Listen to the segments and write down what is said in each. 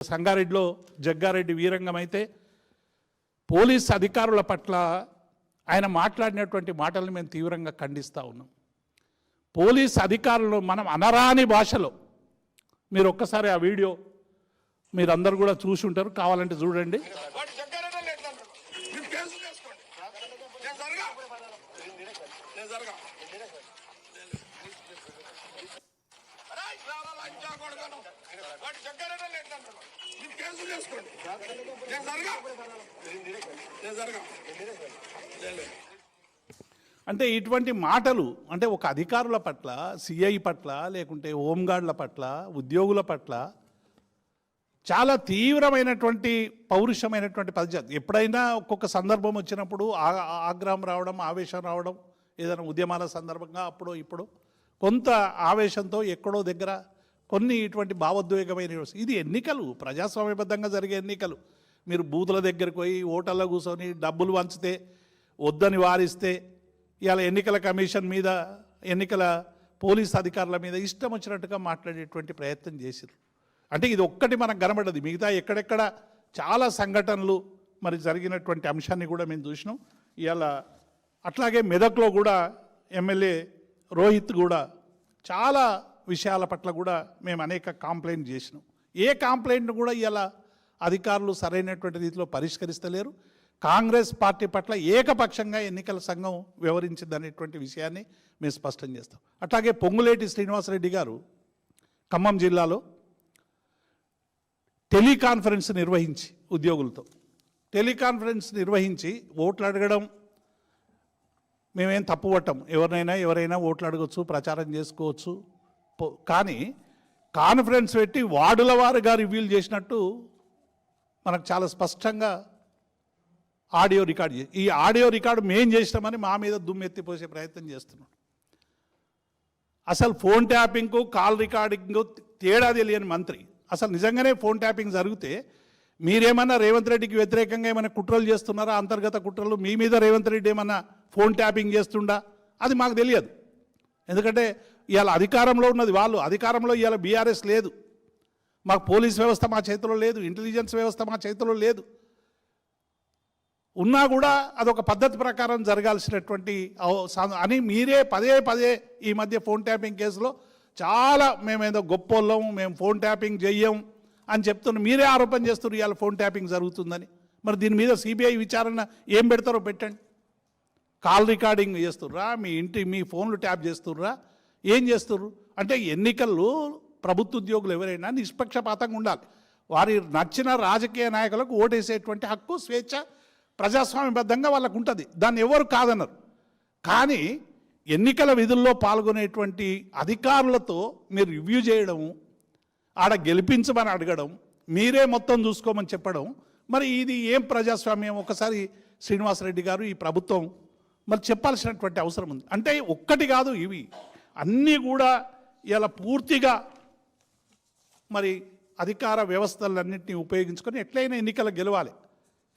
సంగారెడ్డిలో జగ్గారెడ్డి వీరంగం అయితే పోలీస్ అధికారుల పట్ల ఆయన మాట్లాడినటువంటి మాటలను మేము తీవ్రంగా ఖండిస్తూ ఉన్నాం. పోలీస్ అధికారులు మనం అనరాని భాషలో మీరు ఒక్కసారి ఆ వీడియో మీరందరూ కూడా చూసి ఉంటారు. కావాలంటే చూడండి వాడు జగ్గారెడ్డి లేదంటారు మీరు కేసులు చేసుకోండి నేను జరగా నేను జరగా అరే, రారా లంచా కొడుకును. వాడు జగ్గారెడ్డి లేదంటారు మీరు కేసులు చేసుకోండి నేను జరగా నేను జరగా అంటే ఇటువంటి మాటలు అంటే ఒక అధికారుల పట్ల సిఐ పట్ల లేకుంటే హోంగార్డుల పట్ల ఉద్యోగుల పట్ల చాలా తీవ్రమైనటువంటి పౌరుషమైనటువంటి పద్ధతి ఎప్పుడైనా ఒక్కొక్క సందర్భం వచ్చినప్పుడు ఆ- ఆగ్రహం రావడం ఆవేశం రావడం ఏదైనా ఉద్యమాల సందర్భంగా అప్పుడు ఇప్పుడు కొంత ఆవేశంతో ఎక్కడో దగ్గర కొన్ని ఇటువంటి భావోద్వేగమైన ఇది ఎన్నికలు. ప్రజాస్వామ్యబద్ధంగా జరిగే ఎన్నికలు. మీరు బూతుల దగ్గరికి పోయి ఓటర్లో కూర్చొని డబ్బులు వంచితే వద్దని వారిస్తే ఇవాళ ఎన్నికల కమిషన్ మీద ఎన్నికల పోలీస్ అధికారుల మీద ఇష్టం వచ్చినట్టుగా మాట్లాడేటువంటి ప్రయత్నం చేశారు అంటే ఇది ఒక్కటి మనకు కనబడదు. మిగతా ఎక్కడెక్కడ చాలా సంఘటనలు మరి జరిగినటువంటి అంశాన్ని కూడా మేము చూసినాం. ఇవాళ అట్లాగే మెదక్లో కూడా ఎమ్మెల్యే రోహిత్ కూడా చాలా విషయాల పట్ల కూడా మేము అనేక కాంప్లైంట్ చేసినాం. ఏ కాంప్లైంట్ కూడా ఇలా అధికారులు సరైనటువంటి రీతిలో పరిష్కరిస్తలేరు. కాంగ్రెస్ పార్టీ పట్ల ఏకపక్షంగా ఎన్నికల సంఘం వ్యవహరించిందనేటువంటి విషయాన్ని మేము స్పష్టం చేస్తాం. అట్లాగే పొంగులేటి శ్రీనివాసరెడ్డి గారు ఖమ్మం జిల్లాలో టెలికాన్ఫరెన్స్ నిర్వహించి ఉద్యోగులతో టెలికాన్ఫరెన్స్ నిర్వహించి ఓట్లు అడగడం మేమేం తప్పు పట్టం. ఎవరినైనా ఎవరైనా ఓట్లు అడగచ్చు ప్రచారం చేసుకోవచ్చు. కానీ కాన్ఫరెన్స్ పెట్టి వార్డుల వారుగా రివీల్ చేసినట్టు మనకు చాలా స్పష్టంగా ఆడియో రికార్డ్ ఈ ఆడియో రికార్డు మేం చేసినామని మా మీద దుమ్మెత్తిపోసే ప్రయత్నం చేస్తున్నాం అసలు ఫోన్ ట్యాపింగ్కు కాల్ రికార్డింగ్ తేడా తెలియని మంత్రి. అసలు నిజంగానే ఫోన్ ట్యాపింగ్ జరిగితే మీరేమన్నా రేవంత్ రెడ్డికి వ్యతిరేకంగా ఏమైనా కుట్రలు చేస్తున్నారా? అంతర్గత కుట్రలు మీ మీద రేవంత్ రెడ్డి ఏమన్నా ఫోన్ ట్యాపింగ్ చేస్తుండా? అది మాకు తెలియదు. ఎందుకంటే ఇవాళ అధికారంలో ఉన్నది వాళ్ళు. అధికారంలో ఇవాళ బీఆర్ఎస్ లేదు. మాకు పోలీస్ వ్యవస్థ మా చేతిలో లేదు. ఇంటెలిజెన్స్ వ్యవస్థ మా చేతిలో లేదు. ఉన్నా కూడా అదొక పద్ధతి ప్రకారం జరగాల్సినటువంటి సా- అని మీరే పదే పదే ఈ మధ్య ఫోన్ ట్యాపింగ్ కేసులో చాలా మేమేదో గొప్పోళ్ళం మేము ఫోన్ ట్యాపింగ్ చెయ్యం అని చెప్తున్న మీరే ఆరోపణ చేస్తున్నారు ఇవాళ ఫోన్ ట్యాపింగ్ జరుగుతుందని. మరి దీని మీద సిబిఐ విచారణ ఏం పెడతారో పెట్టండి. కాల్ రికార్డింగ్ చేస్తుర్రా మీ ఇంటి మీ ఫోన్లు ట్యాప్ చేస్తుర్రా ఏం చేస్తుర్రు? అంటే ఎన్నికల్లో ప్రభుత్వ ఉద్యోగులు ఎవరైనా నిష్పక్షపాతంగా ఉండాలి. వారి నచ్చిన రాజకీయ నాయకులకు ఓటేసేటువంటి హక్కు స్వేచ్ఛ ప్రజాస్వామ్యబద్ధంగా వాళ్ళకు ఉంటుంది దాన్ని ఎవరు కాదన్నారు కానీ ఎన్నికల విధుల్లో పాల్గొనేటువంటి అధికారులతో మీరు రివ్యూ చేయడం ఆడ గెలిపించమని అడగడం మీరే మొత్తం చూసుకోమని చెప్పడం మరి ఇది ఏం ప్రజాస్వామ్యం? ఒకసారి శ్రీనివాసరెడ్డి గారు ఈ ప్రభుత్వం మరి చెప్పాల్సినటువంటి అవసరం ఉంది. అంటే ఒక్కటి కాదు ఇవి. అన్నీ కూడా ఇలా పూర్తిగా మరి అధికార వ్యవస్థలన్నింటినీ ఉపయోగించుకొని ఎట్లయినా ఎన్నికలు గెలవాలి.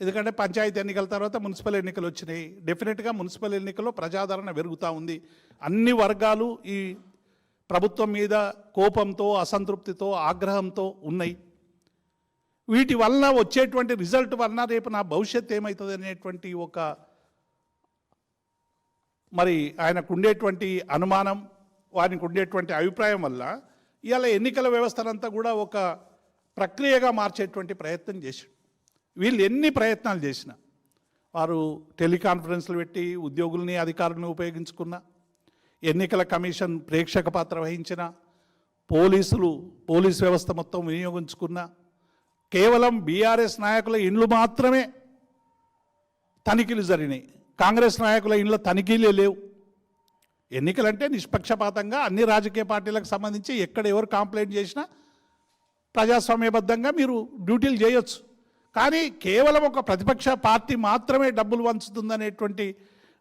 ఎందుకంటే పంచాయతీ ఎన్నికల తర్వాత మున్సిపల్ ఎన్నికలు వచ్చినాయి. డెఫినెట్గా మున్సిపల్ ఎన్నికల్లో ప్రజాదరణ పెరుగుతూ ఉంది. అన్ని వర్గాలు ఈ ప్రభుత్వం మీద కోపంతో అసంతృప్తితో ఆగ్రహంతో ఉన్నాయి. వీటి వలన వచ్చేటువంటి రిజల్ట్ వలన రేపు నా భవిష్యత్ ఏమవుతుంది అనేటువంటి ఒక మరి ఆయనకు ఉండేటువంటి అనుమానం వారికి ఉండేటువంటి అభిప్రాయం వల్ల ఇవాళ ఎన్నికల వ్యవస్థనంతా కూడా ఒక ప్రక్రియగా మార్చేటువంటి ప్రయత్నం చేశాడు వీళ్ళు ఎన్ని ప్రయత్నాలు చేసినా వారు టెలికాన్ఫరెన్స్లు పెట్టి ఉద్యోగుల్ని అధికారులను ఉపయోగించుకున్న ఎన్నికల కమిషన్ ప్రేక్షక పాత్ర వహించిన పోలీసులు పోలీస్ వ్యవస్థ మొత్తం వినియోగించుకున్న కేవలం బీఆర్ఎస్ నాయకుల ఇండ్లు మాత్రమే తనిఖీలు జరిగినాయి. కాంగ్రెస్ నాయకుల ఇండ్ల తనిఖీలే లేవు. ఎన్నికలంటే నిష్పక్షపాతంగా అన్ని రాజకీయ పార్టీలకు సంబంధించి ఎక్కడ ఎవరు కంప్లైంట్ చేసినా ప్రజాస్వామ్యబద్ధంగా మీరు డ్యూటీలు చేయొచ్చు. కానీ కేవలం ఒక ప్రతిపక్ష పార్టీ మాత్రమే డబ్బులు వంచుతుందనేటువంటి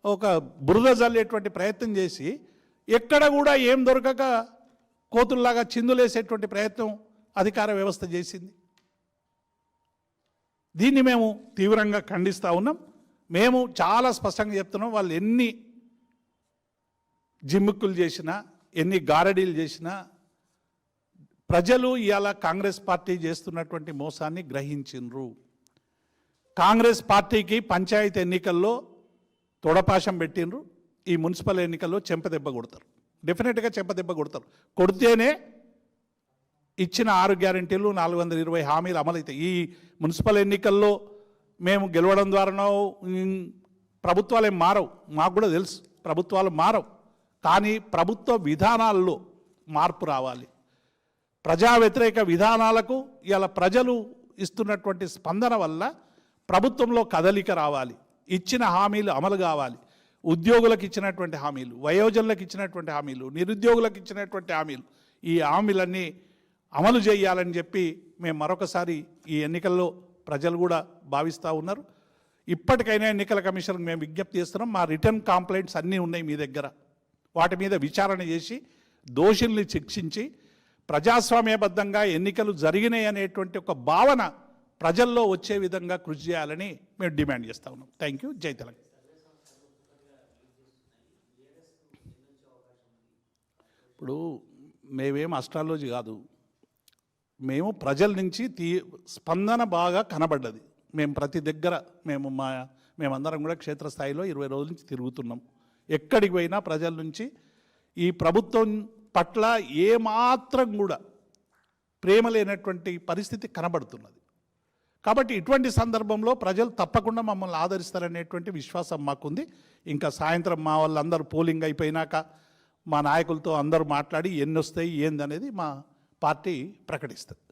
ఒక బురద జల్లేటువంటి ప్రయత్నం చేసి ఎక్కడ కూడా ఏం దొరకక కోతుల్లాగా చిందులేసేటువంటి ప్రయత్నం అధికార వ్యవస్థ చేసింది. దీన్ని మేము తీవ్రంగా ఖండిస్తూ ఉన్నాం. మేము చాలా స్పష్టంగా చెప్తున్నాం. వాళ్ళు ఎన్ని జిమ్మిక్కులు చేసినా ఎన్ని గారడీలు చేసినా ప్రజలు ఇవాళ కాంగ్రెస్ పార్టీ చేస్తున్నటువంటి మోసాన్ని గ్రహించిండ్రు. కాంగ్రెస్ పార్టీకి పంచాయతీ ఎన్నికల్లో తొడపాశం పెట్టిండ్రు. ఈ మున్సిపల్ ఎన్నికల్లో చెంపదెబ్బ కొడతారు. డెఫినెట్గా చెంపదెబ్బ కొడతారు. కొడితేనే ఇచ్చిన ఆరు గ్యారెంటీలు నాలుగు వందల ఇరవై హామీలు అమలవుతాయి ఈ మున్సిపల్ ఎన్నికల్లో మేము గెలవడం ద్వారానో ప్రభుత్వాలు ఏం మారవు. మాకు కూడా తెలుసు. ప్రభుత్వాలు మారవు. కానీ ప్రభుత్వ విధానాల్లో మార్పు రావాలి. ప్రజా వ్యతిరేక విధానాలకు ఇలా ప్రజలు ఇస్తున్నటువంటి స్పందన వల్ల ప్రభుత్వంలో కదలిక రావాలి. ఇచ్చిన హామీలు అమలు కావాలి. ఉద్యోగులకు ఇచ్చినటువంటి హామీలు వయోజనులకు ఇచ్చినటువంటి హామీలు నిరుద్యోగులకు ఇచ్చినటువంటి హామీలు ఈ హామీలన్నీ అమలు చేయాలని చెప్పి మేము మరొకసారి ఈ ఎన్నికల్లో ప్రజలు కూడా భావిస్తూ ఉన్నారు. ఇప్పటికైనా ఎన్నికల కమిషన్కి మేము విజ్ఞప్తి చేస్తున్నాం. మా రిటర్న్ కంప్లైంట్స్ అన్నీ ఉన్నాయి మీ దగ్గర. వాటి మీద విచారణ చేసి దోషుల్ని శిక్షించి ప్రజాస్వామ్యబద్ధంగా ఎన్నికలు జరిగినాయి అనేటువంటి ఒక భావన ప్రజల్లో వచ్చే విధంగా కృషి చేయాలని మేము డిమాండ్ చేస్తా ఉన్నాం. థ్యాంక్ యూ జై తెలంగాణ. ఇప్పుడు మేమేం అస్ట్రాలజీ కాదు. మేము ప్రజల నుంచి తీ స్పందన బాగా కనబడ్డది. మేము ప్రతి దగ్గర మేము మా మేమందరం కూడా క్షేత్రస్థాయిలో ఇరవై రోజుల నుంచి తిరుగుతున్నాం. ఎక్కడికి పోయినా ప్రజల నుంచి ఈ ప్రభుత్వం పట్ల ఏమాత్రం కూడా ప్రేమ లేనటువంటి పరిస్థితి కనబడుతున్నది. కాబట్టి ఇటువంటి సందర్భంలో ప్రజలు తప్పకుండా మమ్మల్ని ఆదరిస్తారనేటువంటి విశ్వాసం మాకుంది. ఇంకా సాయంత్రం మా వాళ్ళందరూ పోలింగ్ అయిపోయినాక మా నాయకులతో అందరూ మాట్లాడి ఎన్ని వస్తాయి ఏందనేది మా పార్టీ ప్రకటిస్తుంది.